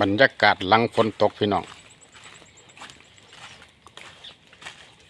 บรรยากาศหลังฝนตกพี่น้อง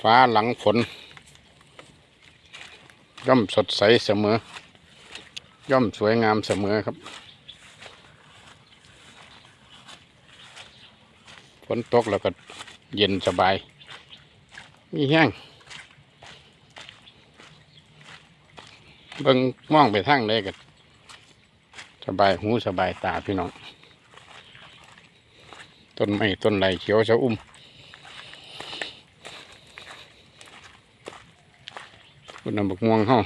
ฟ้าหลังฝน ย่อมสดใสเสมอ ย่อมสวยงามเสมอครับ ฝนตกแล้วก็เย็นสบาย มีแห้งเบิ่งมองไปทางใดก็สบายหูสบายตาพี่น้อง ต้นไม้ต้นไรเขียวชะอุ่มคุณนำบักม่วงเฮา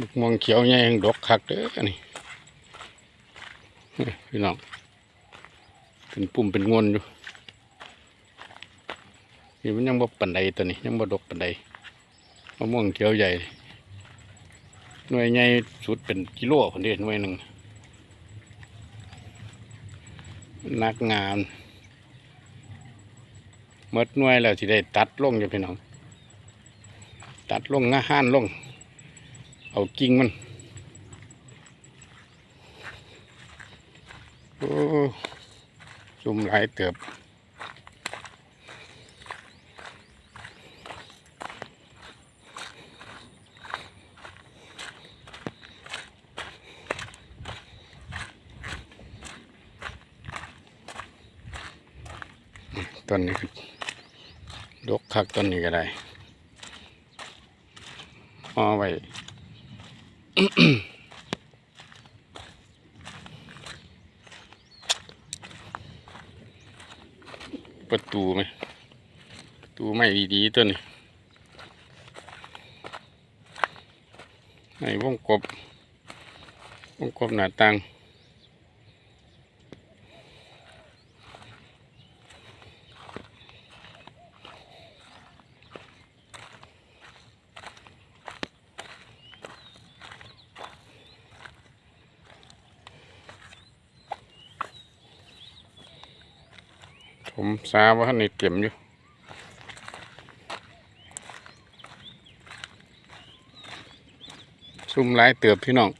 บักม่วงเขียวใหญ่ยังดกคักเด้อนี่นี่พี่น้องเป็นปุ่มเป็นงวนอยู่นี่มันยังบ่ปันใดตัวนี้ยังบ่ดกปันใด มะม่วงเขียวใหญ่ หน่วยใหญ่สุดเป็นกิโลคนเดียวหน่วยหนึ่งนักงานเมดหน่วยแล้วสิได้ตัดลงอยู่พี่น้อง ตัดลงง่าห้านลง เอากิ่งมันโอ้ซุ่มหลายเติบ ต้นนี้ก็ดกคักต้นนี้ก็ได้เอาไว้ประตูไหมประตูไม่ดีๆต้นนี้ในวงกบวงกบหน้าต่าง ผมสาว่าในเต็มอยู่ซุ่มหลายเติบพี่น้อง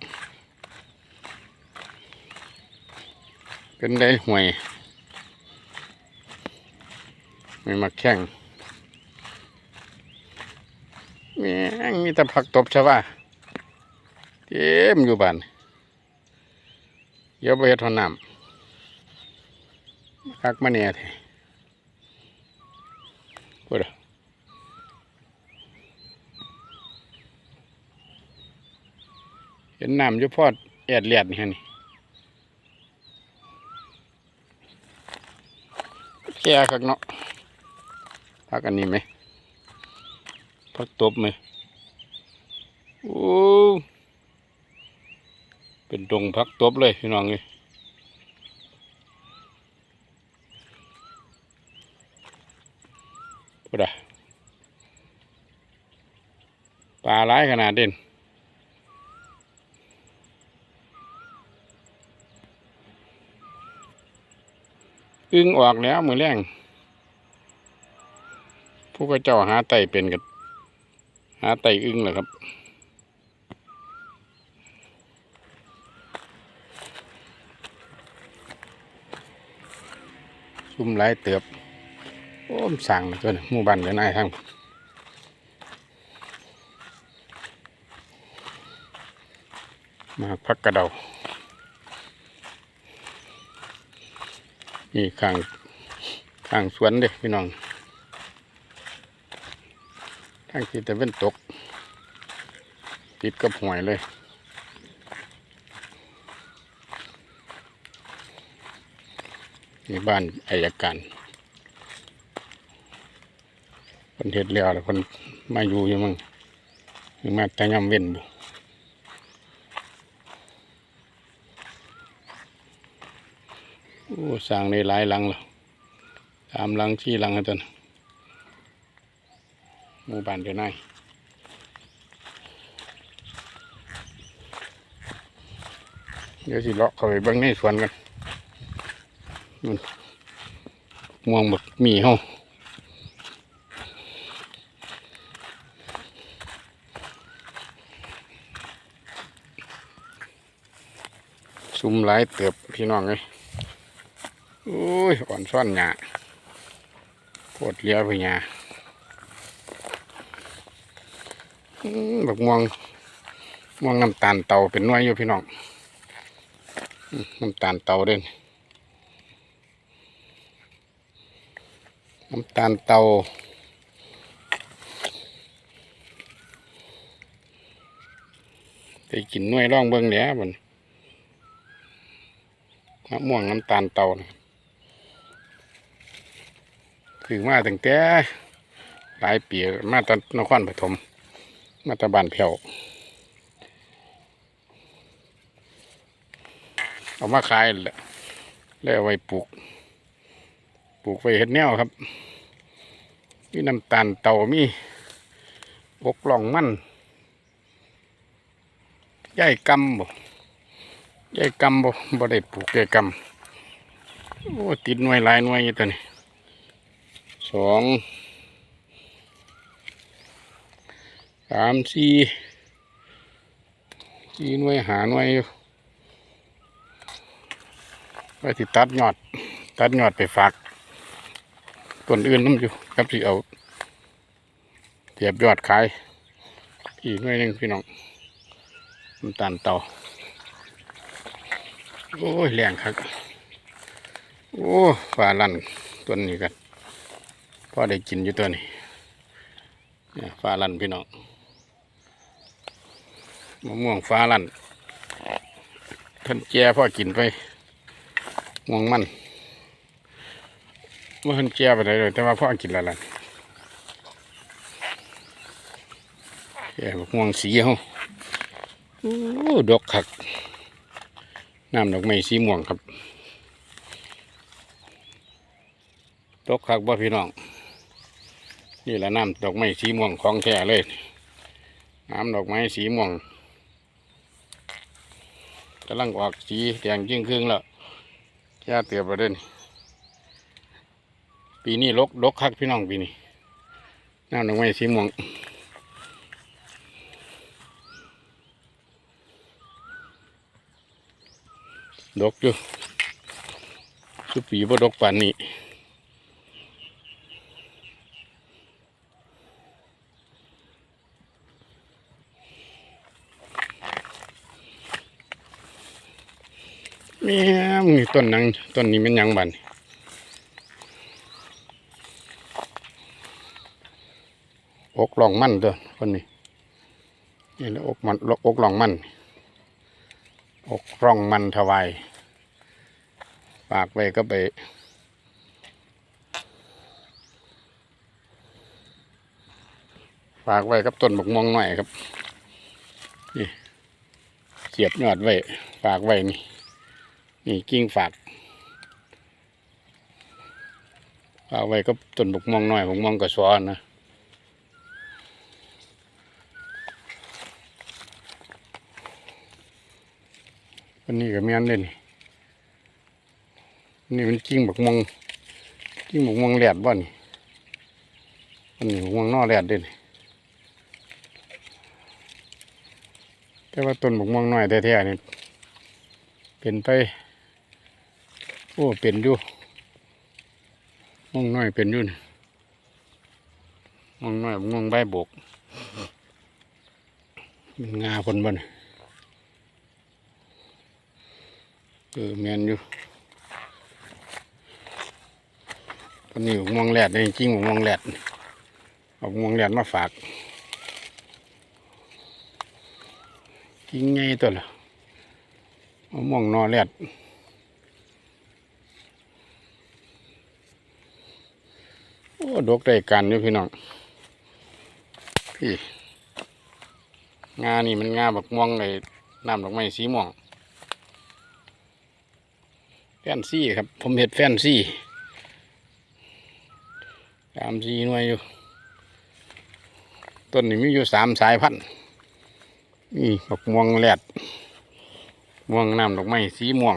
เป็นได้ห่วย ไม่มาแข่งแมีมีแต่ผักตบใช่ปะเต็มอยู่บ้านเดี๋ยวไปทอนน้ำคักมาเนี่ย ทีพูดอะเห็นน้ำอยู่พอดแอดเลียดนี่ฮะนี่แค่คักเนาะพักอันนี้ไหมพักตบไหมโอ้เป็นดงพักตบเลยพี่น้องเลย พูดอะปลาร้ายขนาดเด่นอึ้งออกแล้วมือแรงผู้ก็เจ้าหาไต่เป็นกับหาไต่อึ้งเหรอครับซุ่มหลายเติบ โอ้มสั่งเลยตัวนี้หมู่บ้านเดี๋ยวนายทางมาพักกระเดานี่ข้างข้างสวนเด้พี่น้องทางที่ตะเว้นตกติดกับหวยเลยนี่บ้านอายการ ค นเฮ็ดแล้วแล้วคนมาอยู่อยู่มั่งยังมาแต่ยำเว้นอยู่โอ้สร้างในหลายหลังแล้วสามหลังสี่หลังแล้วตอนหมู่บ้านเดี๋ยวนายเดี๋ยวสิเลาะเข้าไปเบิ่งในสวนกันนู่นม่วงบักหมีเฮา ซุ่มหลายเติบพี่น้องเลยโอ้ยอ่อนซ่อนหยาปวดเลี้ยวไปหยาอื้อบักม่วงม่วงน้ำตาลเตาเป็นน้อยอยู่พี่น้องน้ำตาลเตาเด่นน้ำตาลเตาไปกินน่วยร่องเบิ่งแหล้วมัน มะม่วงน้ำตาลเตานะคือมาตั้งแต่หลายปีมาตอนนครปฐมมาตะบานเพียวเอามาขายแหละแล้วเอาไว้ปลูก ปลูกไว้เห็ดแนวครับมีน้ำตาลเตามีอกล่องมันยายกำบ่ ยายกำบ่บ่ได้ปลูกยายกำโอ้ติดหน่วยหลายหน่วยอยู่ตัวนี้สองสามสี่สี่หน่วยหาหน่วยอยู่ว่าสิตัดยอด ตัดยอดไปฝากต้นอื่นน้ำอยู่ครับสิเอาเทียบยอดขายอีกหน่วยหนึ่งพี่น้องน้ำตาลเต่า โอ้ยแรงครับโอ้ฟ้าลั่นตัวนี้กันพ่อได้กินอยู่ตัวนี้เนี่ยฟ้าลั่นพี่น้องมะม่วงฟ้าลั่นท่านแก่พ่อกินไปม่วงมันเมื่อท่านแก่ไปไหนเลยแต่ว่าพ่อกินละล่ะแก่ม่วงสีเขาโอ้ดอกคัก น้ำดอกไม้สีม่วงครับดอกคักบ่พี่น้อง นี่แหละน้ำดอกไม้สีม่วงของแท้เลย น้ำดอกไม้สีม่วงกำลังออกสีแดงยิ่งครึ่งแล้วแค่เตียบไปเด่นปีนี้ลกดกคักพี่น้องปีนี้น้ำดอกไม้สีม่วง ดกอยู่สุปีบ่ดกป่านนี้แม่มึงต้นนังต้นนี้มันยังบันอกหลองมันเด้อคนนี้นี่แหละอกมันอกหลองมันอกร่องมันถวาย ฝากไว้ก็ไป ฝากไว้กับต้นบกม่วงหน่อยครับ นี่เสียบยอดไว้ ฝากไว้นี่ นี่กิ้งฝาก ฝากไว้กับต้นบกม่วงหน่อยบกม่วงกระสอนนะอันนี้ก็แม่นเด่นนี่ นี่มันกิ้งบักมวงกิ้งบักมงแหลดบ่นี่อันนี้บักมงนอแหลดเด่นแต่ว่าต้นบักมวงน้อยแท้ๆนี่เป็นไป โอ้เป็นอยู่ม่วงน้อยเป็นอยู่นี่ม่วงน้อยบักมงใบบกมันงาคนบ่นเออแมนอยู่ต อนนี้มองแหลดเลยจริงผมมองแหลดเอามองแหลดมาฝากจริงไงตัวละมองนอแหลดโอ้ดกได้กันอยู่พี่น้องพี่งานี่มันงาบักม่วงเลยน้ำดอกไม้สีม่วงแฟนซี่ครับ ผมเห็ดแฟนซี่ สามสี่หน่วยอยู่ ต้นนี้มีอยู่สามสายพันธุ์นี่ดอกม่วงแรดม่วงน้ำดอกไม้สีม่วง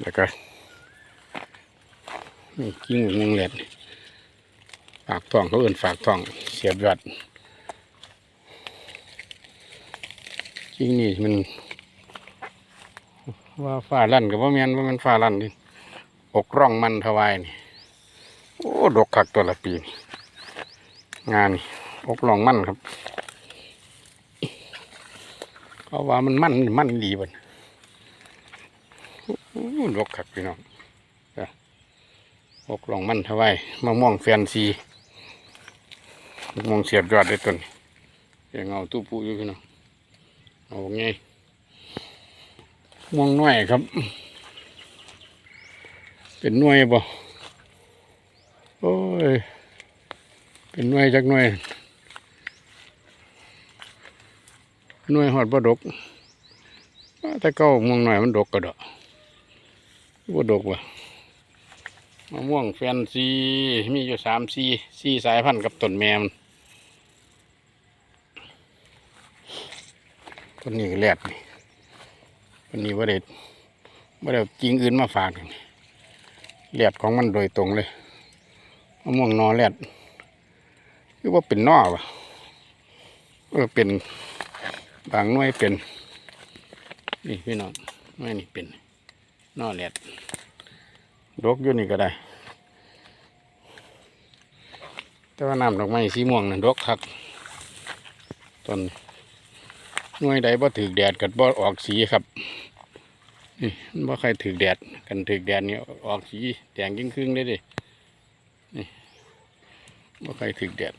แล้วก็นี่กิ้งม่วงแรดฝากทองเขาเอื่นฝากทองเสียบยอดกิ้งนี่มันว่าฟ้าลั่นกับว่าแมนว่ามันฟ้าลั่นนี่อกร่องมันถวายนี่ โอ้ดกคักตัวละปี งานนี่อกร่องมั่นครับเขาว่ามันมั่นมั่นดีบ่นโอ้ดกคักพี่น้องจ้ะอกร่องมั่นถวายมะม่วงแฟนซีมะม่วงเสียบยอดได้ต้นเยังเอาตู้ปูอยู่พี่น้องเอาไงม่วงน้อยครับ เป็นน่วยบ่ โอ้ยเป็นหน่วยจักหน่วยหน่วยหอดบ่ดกแต่เก้าม่วงน้อยมันดกก็ดกบ่ดกว่ะมะม่วงแฟนซีมีอยู่สามซีซีสายพันธุ์กับต้นแมมต้นนี้ก็แลดนี่วันนี้ว่าเด็ดว่าเด็ดจริงอื่นมาฝากนี่แลดของมันโดยตรงเลย มะม่วงนอแลดคือว่าเป็นนอวะเออเป็นบางหน่วยเป็น นี่พี่น้องหน่นี่เป็นนอแลดดกอยู่นี่ก็ได้ แต่ว่าน้ำดอกไม้สีม่วงนั่นดกคักต้นหน่วยใดบ่ถือแดดกับ่ออกสีครับนี่บ่ใครถือแดดกันถือแดดนี่ออกสีแดงยิ่งครึ่งเลยดิ นี่บ่ใครถือแดด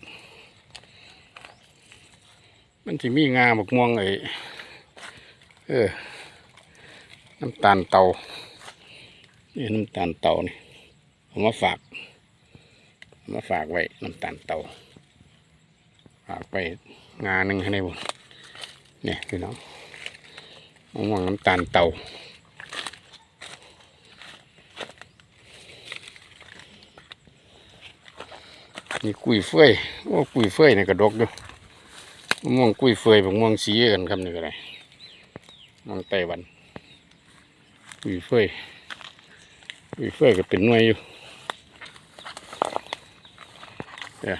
มันสิมีงาบกม่วงไอ้เออ น้ำตาลเตา นี่น้ำตาลเตานี่เอามาฝากมาฝากไว้น้ำตาลเตา ฝากไปงาหนึ่งให้ได้บ่เนี่ยพี่น้องมะม่วงน้ำตาลเตา นี่กุยเฟยโอ้กุยเฟยนี่กระดกอยู่ม่วงกุยเฟยมม่วงสีกันครับนี่ก็ได้ม่วงไต้หวันกุยเฟยกุยเฟยก็เป็นหน่วยอยู่เนี่ย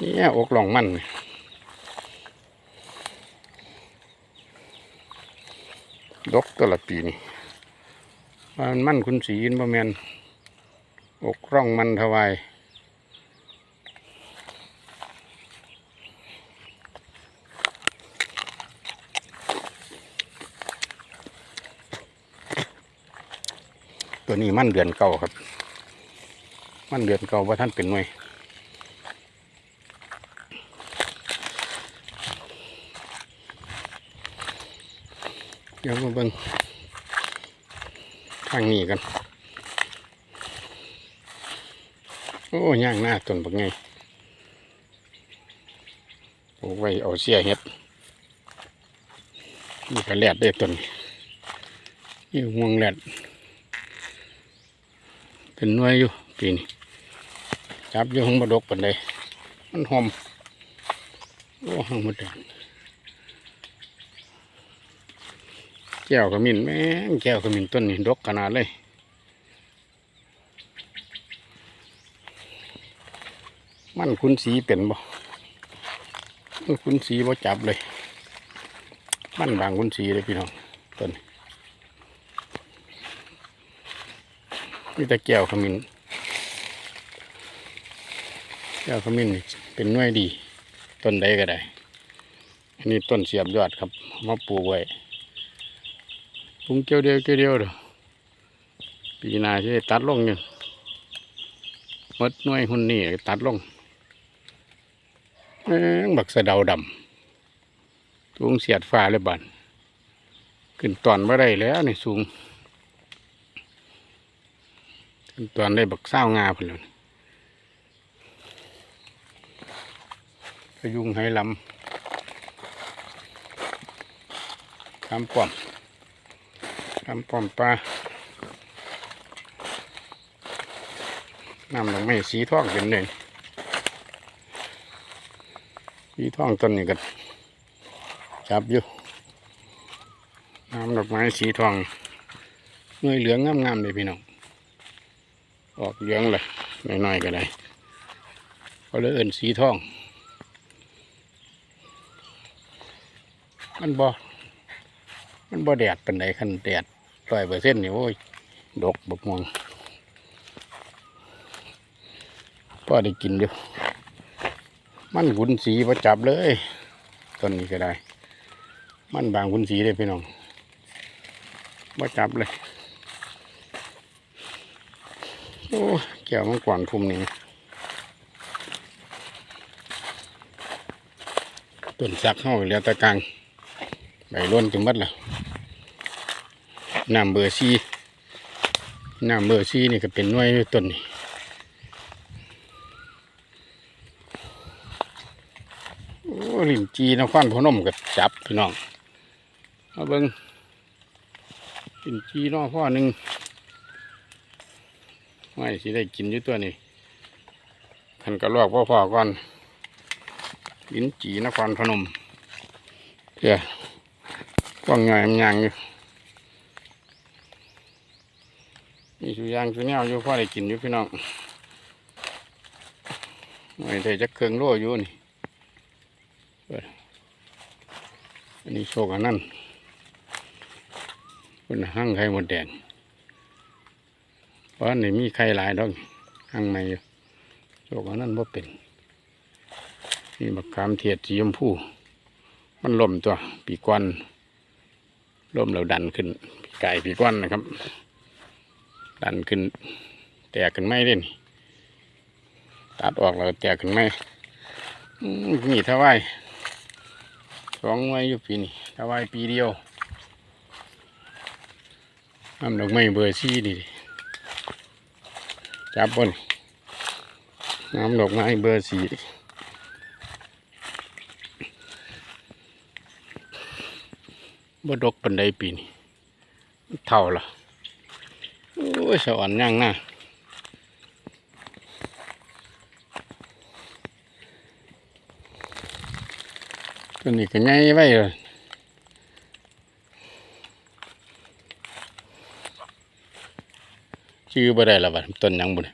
นี่อกหลองมันดกตัวละปีนี่มันมันคุณสีอินบ่แมน อกร่องมันถวายตัวนี้มันเดือนเก่าครับ มันเดือนเก่าว่าท่านเป็นหน่วยเดี๋ยวมาเบิ่งทางนี้กัน โอ้ย่างหน้าต้นบักไงปลูกไว้เอาเสียเห็ดนี่ก็แลดได้ต้นนี้นี่ม่วงแลดเป็นหน่วยอยู่ปีนี้จับอยู่ห้องบดกปันใดมันหอมโอ้ห้องมดแดงแก้วขมิ้นแม่งแก้วขมิ้นต้นนี้ดกขนาดเลย มันคุ้นสีเป็นบ่มันคุ้นสีบ่จับเลย มันบางคุ้นสีเลยพี่น้องต้นนี้มีแต่แก้วขมิ้นแก้วขมิ้นเป็นหน่วยดี ต้นใดก็ได้ อันนี้ต้นเสียบยอดครับมาปลูกไว้ปรุงเกี่ยวเดียวเกี่ยวเดียวเด้อปีนาจะได้ตัดลงอยู่หมดหน่วยหุ่นนี่ตัดลง บักสะเดาดำสูงเสียดฟ้าเลยบันขึ้นตอนม่ได้แล้วนี่สูงขึ้นตอนได้บักเศร้างาพนแลวนี่พยุงให้ลำทำป้อมทำปอมปลาน้ำดอกไม้สีทองเป็นเลย สีทองต้นนี้ก็จับอยู่น้ำดอกไม้สีทองหน่วยเหลืองงามๆเลยพี่น้องออกเหลืองเลยน้อยๆก็ได้เขาเลยเอินสีทอง มันบอมันบ่แดดเป็นไดคันแดดร้อยเปอร์เซ็นต์นี่โอ้ยดกบกม่วงพ่อได้กินอยู่ มันหุนสีประจับเลยต้นนี้ก็ได้ มันบางหุนสีเลยพี่น้องประจับเลยโอ้แก้วมันกว่างคุมนี่ต้นสักเข้าเหลือแตะกลางใบล้นจนมัดแล้วน้ำเบอร์ซีน้ำเบอร์ซีนี่ก็เป็นน่วยต้นนี่โอ้ ลินจีนครพนมก็จับพี่น้องเอาเบิ้งลินจีน้อพ่อหนึ่งไม่สิได้กินอยู่ตัวนี้ท่านก็ลวกพ่อพ่อก่อนลิ้นจีนครพนมเพื่อก้องง่อยมันยังอยู่มีสุยางสุแนวอยู่พ่อได้กินอยู่พี่น้องไม่ได้จะเครื่องโล่อยู่นี่เปิด อันนี้โชคอันนั้นเป็นห้างไข่หมดแดงเพราะนี่มีไข่หลายดอกข้างในอยู่โลกอันนั้นบ่าเป็นนี่บักขามเทียดสีชมพูมันล่มตัวปีกวันล่มแล้วดันขึ้นไก่ปีกวันนะครับ ดันขึ้น แตกขึ้นไม่เด่นตัดออกแล้วแตกขึ้นไม่หนี่ถ้าไหวส องไว้อยู่ปีนี้ถ้าไหวปีเดียวทำดอกไม้เบอร์ซี่ดิจับบนน้ำดอกไม้เบอร์สีบดกปันไดปีนี้เท่าละโอ้ยสวรรค์ย่างหน้า ตัวนี้ก็ใหญ่ไว้เลยชื่อบ่ได้ละบัดต้นยังบุญ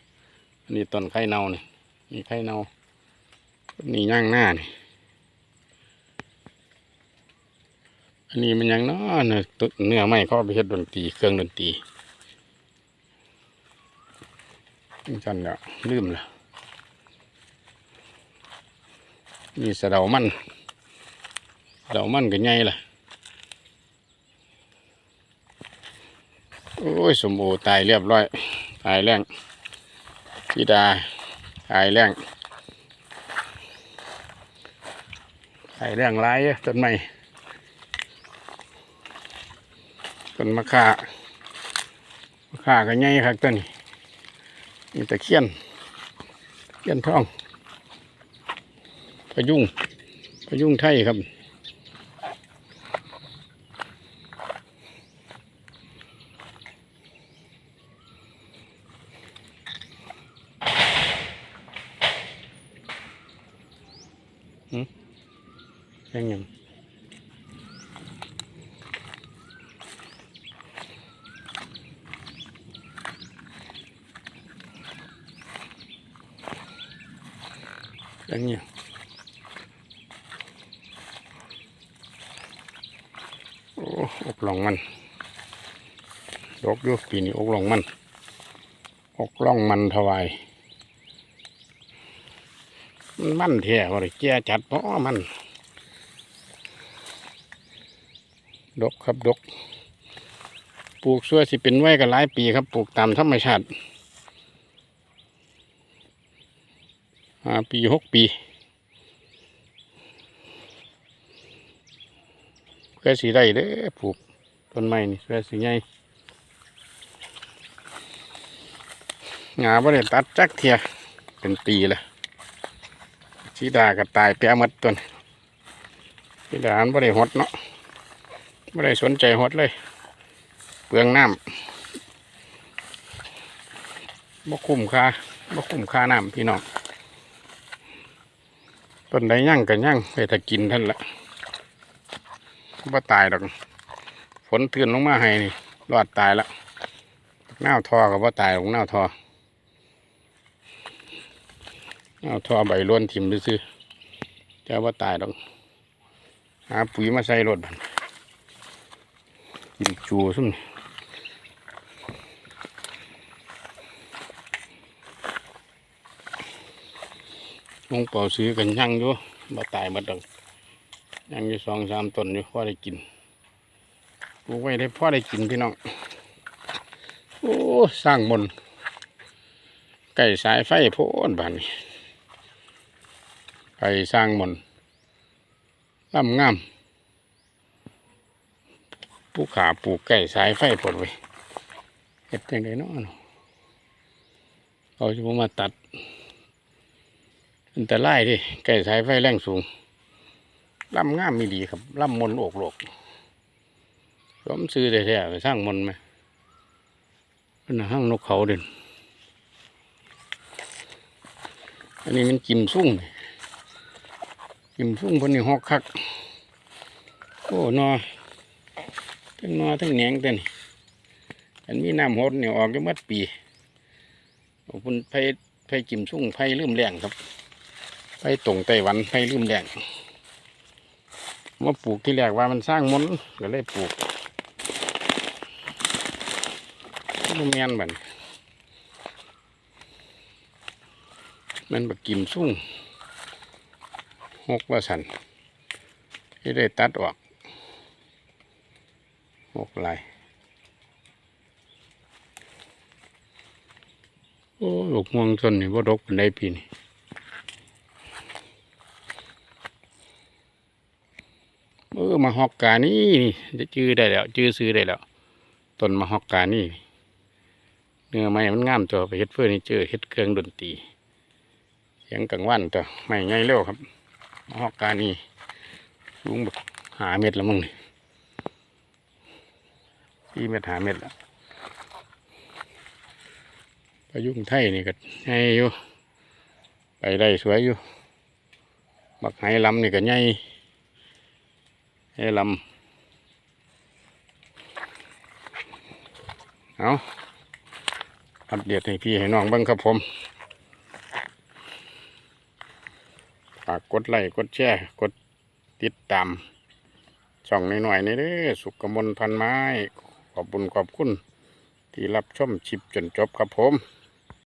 อันนี้ต้นไข่เน่านี่มีไข่เน่าต้นนี้ย่างหน้านี่อันนี้มันยังนาะเนื้อตัวเนื้อไม้เขาเอาไปเฮ็ดดนตรีเครื่องดนตรีจันแล้วลืมละนี่สะเดามัน เดามันก็ใหญ่ล่ะ โอ้ย สมโอตายเรียบร้อย ตายแรงธิดา ตายแรงตายแรงร้ายต้นไม้ต้นมะข่ามะข่าก็ใหญ่ครับต้นนี้มีตะเคียนเคียนทองพยุงพยุงไทยครับ ยังยังยังยังโอ้อกหลองมัน ดอกยู่ปีนี้อกหลองมัน อกล่องมันถวาย มันมันแท้ว่าเลยแก่จัดเพราะมัน ดกครับดก ปลูกช่วสิเป็นไว้กันหลายปีครับ ปลูกตามธรรมชาติห้าปีหกปีเพื่อสีได้เด้อปลูกต้นไม้นี่เพื่อสีใหญ่งาบ่ได้ตัดจักเทียเป็นปีและ ชีดาก็ตายแปะหมดต้นชีดาอันบ่ได้หดเนาะไม่ได้สนใจหดเลย เปลืองน้ำบ่คุ้มค่าบ่คุ้มค่าน้ำพี่น้องต้นใดยั่งกันยั่งไปถ้ากินท่านละบ่ตายดอกฝนเตือนลงมาให้นี่รอดตายละหน้าวทอกับบ่ตายหรอกหน้าวทอ หน้าวทอใบล้วนถิ่มซื่อๆแต่ว่าตายดอกหาปุ๋ยมาใส่รถบัดกินจูซุ่มลงเป่าซื้อกันยั่งอยู่บ่ตายบ่ดอกยังอยู่สองสามต้นอยู่พอได้กินปลูกไว้ได้พอได้กินพี่น้อง โอ้ สร้างมนไก่สายไฟโพ้นบ้านนี้ ไปสร้างมนต์ลำงามผู้ขาปลูกไก่สายไฟผลไว้เห็ดยังไงเนาะเนาะเอาจะมาตัดอันต่ไล่ดิไก่สายไฟแรงสูงลำงามม่ดีครับลำมนโอกโลกสมซื้อได้แท้ๆไปสร้างมนต์ไหมเป็นห้างนกเขาเด่นอันนี้มันกิมซุ่งนี่ กิมซุ่งเพนนี่หอกคักโอ้นอทั้งนอทั้งแหนงเตัวนี่อันมีน้ำหดเนี่ยออกจะมัดปีโอ้คุณไผ่ไผ่จิมสุ่งไผ่ลืมแรงครับไผ่ตรงไต้หวันไผ่ลืมแรงมาปลูกที่แรกว่ามันสร้างมนก็เลยปลูกมันแมนบันมันแบักกิมสุ่ง หกว่าสันที่ได้ตัดออกหกลายโอ้ลูกม่วงต้นนี่ว่าดกเป็นได้ปีนี่เออมาฮอกกานี่จะจื้อได้แล้ว จื้อซื้อได้แล้วต้นมาฮอกกานี่เนื้อไม้มันงามตัวไปเฮ็ดเฟอร์นิเจอเฮ็ดเครื่องดนตรีเสียงกลางวันตัวไม่ไงเร็วครับ มอกการนี่ลุงแบบหาเม็ดและมึงนี่สี่เม็ดหาเม็ดและพายุงไทยนี่ก็ให้อยู่ไปได้สวยอยู่บักไหลำนี่ก็ใหญ่ให้ลำเอาอัปเดตให้พี่ให้น้องบ้างครับผม ฝากกดไลค์กดแชร์กดติดตามช่องหน่อยๆนี่เด้อสุกมลพันไม้ ขอบบุญขอบคุณ ที่รับชมชิปจนจบครับผม